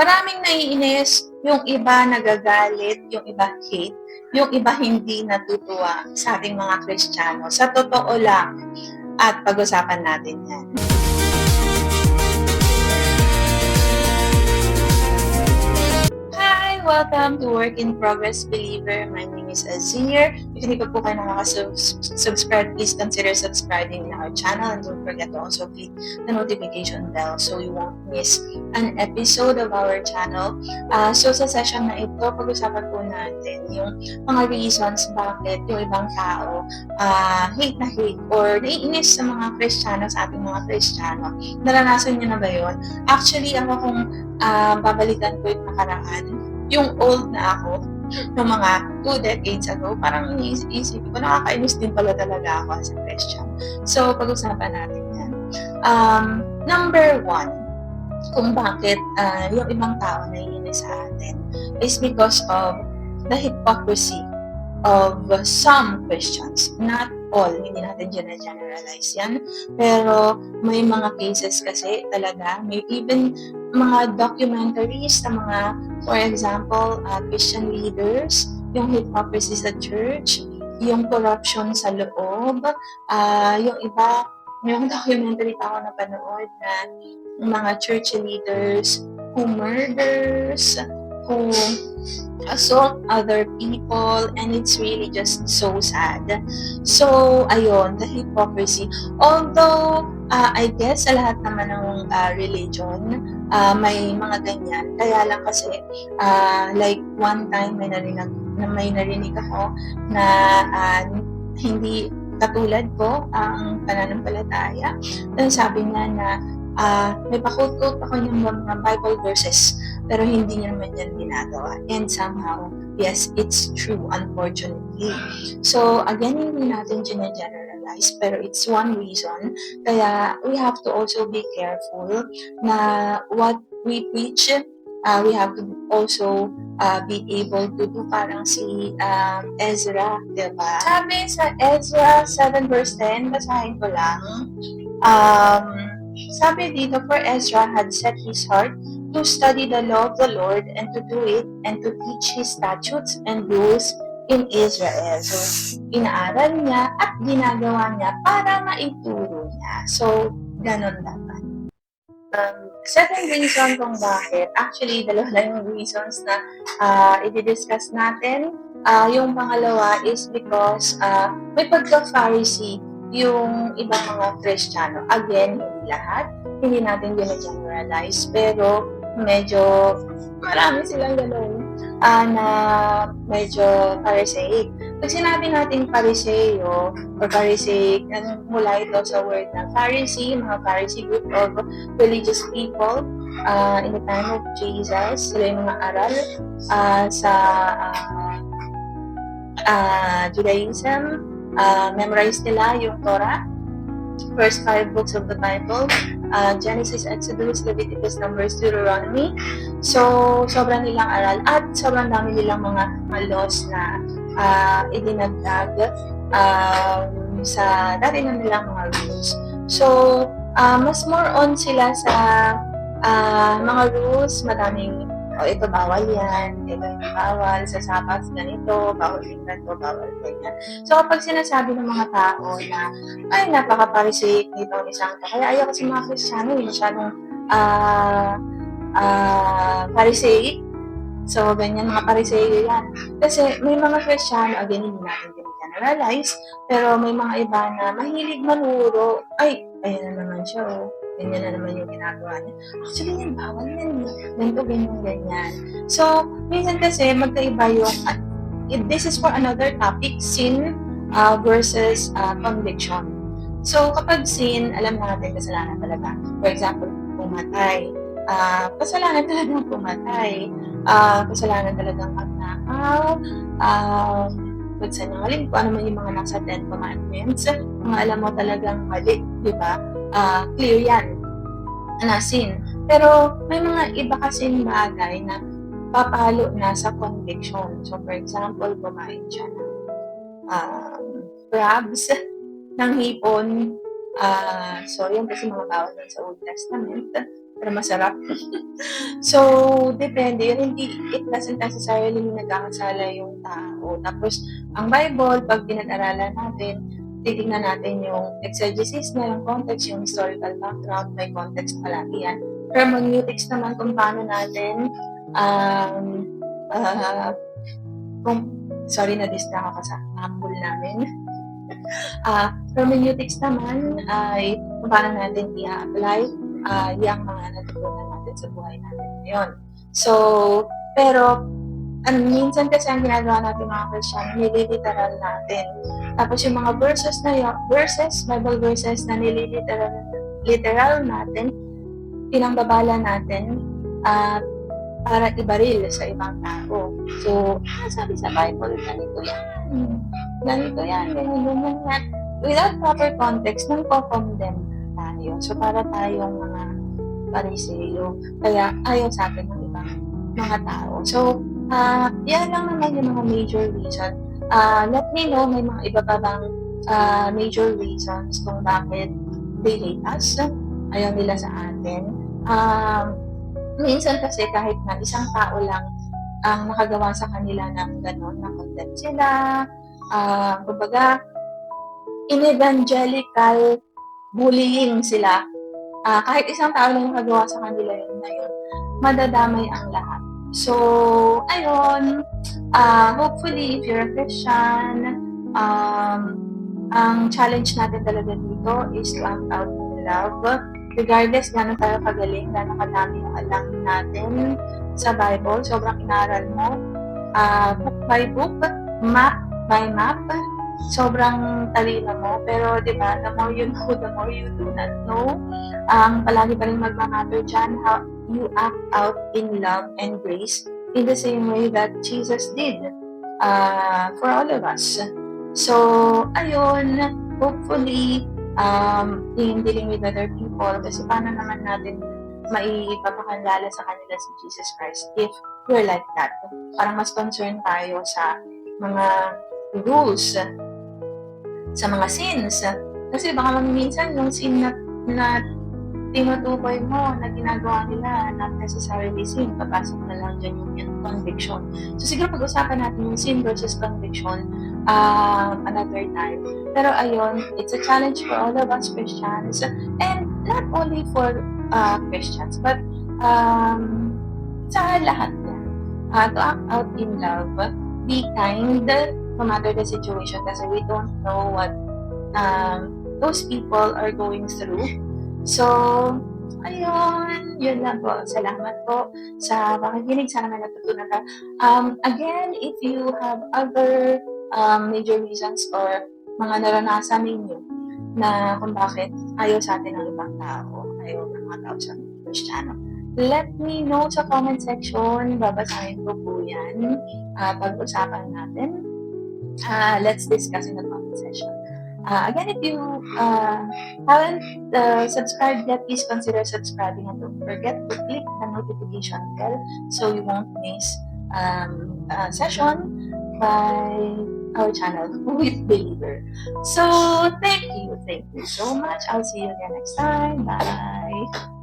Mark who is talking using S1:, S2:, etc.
S1: maraming naiinis, yung iba nagagalit, yung iba hate, yung iba hindi natutuwa sa ating mga Kristiyano. Sa totoo lang, at pag-usapan natin yan. Welcome to Work in Progress Believer. My name is Azir. If hindi pa po kayo nakaka-subscribe, please consider subscribing in our channel and don't forget to also click the notification bell so you won't miss an episode of our channel. Uh, so sa session na ito, pag-usapan po natin yung mga reasons bakit yung ibang tao uh, hate na hate or naiinis sa mga Kristiyano, sa ating mga Kristiyano. Naranasan niyo na ba yun? Actually, ako kung uh, babalikan ko yung nakaraan, yung old na ako, ng mga two decades ago, parang iniisip ko, nakakainis din pala talaga ako as a Christian. So, pag-usapan natin yan. Um, number one, kung bakit uh, yung ibang tao naiinis sa atin is because of the hypocrisy of some Christians. Not all, hindi natin generalize yan. Pero may mga cases kasi talaga, may even mga documentaries sa mga, for example, uh, Christian leaders, yung hypocrisy sa church, yung corruption sa loob, uh, yung iba, may mga documentary pa ako napanood na mga church leaders who murders, who assault other people and it's really just so sad. So, ayun, the hypocrisy. Although, uh, I guess sa lahat naman ng uh, religion, uh, may mga ganyan. Kaya lang kasi, uh, like one time may narinig, na may narinig ako na uh, hindi katulad ko ang pananampalataya. Then sabi niya na uh, may pakukot ako ng mga Bible verses pero hindi niya naman yan ginagawa. And somehow, yes, it's true, unfortunately. So, again, hindi natin generalize, pero it's one reason. Kaya, we have to also be careful na what we preach, uh, we have to also uh, be able to do parang si um, Ezra, di ba? Sabi sa Ezra 7 verse 10, basahin ko lang. Um, sabi dito, for Ezra had set his heart to study the law of the Lord and to do it and to teach His statutes and rules in Israel. So, inaaral niya at ginagawa niya para maituro niya. So, ganun dapat. Um, second reason kung bakit, actually, dalawa lang yung reasons na uh, i-discuss natin. Uh, yung pangalawa is because uh, may pagka-Pharisee yung ibang mga Kristiyano. Again, hindi lahat. Hindi natin gina-generalize. Pero, medyo marami silang ganun uh, na medyo parisaic. Pag sinabi natin pariseo or parisaic, mula ito sa word ng Pharisee, mga Pharisee group of religious people uh, in the time of Jesus. Sila yung mga aral uh, sa uh, uh, Judaism. Uh, memorize nila yung Torah first five books of the Bible, uh, Genesis, Exodus, Leviticus, Numbers, Deuteronomy. So, sobrang nilang aral at sobrang dami nilang mga, mga laws na uh, idinagdag um, sa dati na nilang mga rules. So, uh, mas more on sila sa uh, mga rules, madaming o ito bawal yan, ito yung bawal, sa sapat ganito, bawal din ganito, bawal ganyan. So kapag sinasabi ng mga tao na, ay napaka-parisaic nito ang isang to, kaya ayaw kasi mga Kristiyano, yung masyadong uh, uh, So, ganyan mga pariseyo yan. Kasi may mga Kristiyano, again, hindi natin generalize, pero may mga iba na mahilig manuro. Ay, ayan na naman siya, oh ganyan na naman yung ginagawa niya. Actually, yan, bawal yan. Ganito, ganyan, ganyan. So, minsan kasi magkaiba yung, uh, this is for another topic, sin uh, versus uh, conviction. So, kapag sin, alam natin kasalanan talaga. For example, pumatay. Uh, kasalanan talaga pumatay. Uh, kasalanan talagang magnakaw. Um, pagsanangaling, kung ano man yung mga nasa Ten Commandments, mga alam mo talagang mali, di ba? Uh, clear yan na sin. Pero may mga iba kasing bagay na papalo na sa conviction. So, for example, kumain siya ng um, crabs, ng hipon. Uh, so, yun kasi mga bawal sa Old Testament. para masarap. so, depende. Yun, hindi, it doesn't necessarily nagkakasala yung tao. Tapos, ang Bible, pag pinag-aralan natin, titignan natin yung exegesis na yung context, yung historical background, may context palagi yan. Hermeneutics naman kung paano natin um, uh, kung, sorry na distract ako sa humble namin. Ah, hermeneutics naman ay kung paano natin i-apply uh, yung mga natutunan natin sa buhay natin ngayon. So, pero ano, minsan kasi ang ginagawa natin mga Christian, nililiteral natin. Tapos yung mga verses na yun, verses, Bible verses na nililiteral literal natin, pinangbabala natin at para ibaril sa ibang tao. So, ah, sabi sa Bible, ganito yan, ganito yan, ganyan, ganyan, yan. Without proper context, nang condemn tayo. So, para tayong mga pariseyo. Kaya, ayaw sa atin ng ibang mga tao. So, ah yan lang naman yung mga major reason. Ah let me know, may mga iba pa bang ah, major reasons kung bakit they hate us. Ayaw nila sa atin. Um, minsan kasi kahit na isang tao lang ang nakagawa sa kanila ng gano'n, na content sila, ah kumbaga, in-evangelical bullying sila. Ah, kahit isang tao lang nakagawa sa kanila yun na yun, madadamay ang lahat. So, ayun, ah hopefully, if you're a Christian, um, ang challenge natin talaga dito is to act out in love. Regardless gano'n tayo kagaling, gano'n kadami yung alam natin sa Bible, sobrang inaral mo, ah book by book, map by map, sobrang talino mo. Pero, di ba, the more you know, the more you do not know. Ang palagi pa rin magmamatter dyan, how you act out in love and grace in the same way that Jesus did uh, for all of us. So, ayun, hopefully, um, in dealing with other people, kasi paano naman natin maipapakandala sa kanila si Jesus Christ if we're like that. Parang mas concerned tayo sa mga rules, sa mga sins. Kasi baka minsan yung sin na, na tinutukoy mo na ginagawa nila, not necessarily sin, papasok na lang dyan yung, yung conviction. So siguro pag-usapan natin yung sin versus conviction um, another time. Pero ayun, it's a challenge for all of us Christians and not only for uh, Christians, but um, sa lahat yan. Uh, to act out in love, be kind, no matter the situation kasi we don't know what um, those people are going through. So, ayun, yun lang po. Salamat po sa pakikinig. Sana may natutunan ka. Um, again, if you have other um, major reasons or mga naranasan ninyo na kung bakit ayaw sa atin ng ibang tao, ayaw ng mga tao sa Kristiyano, let me know sa comment section. Babasahin ko po yan. Uh, pag-usapan natin. Uh, let's discuss in the comment section. Uh, again, if you uh, haven't uh, subscribed yet, please consider subscribing and don't forget to click the notification bell so you won't miss um, a session by our channel with Believer. So, thank you, thank you so much. I'll see you again next time. Bye.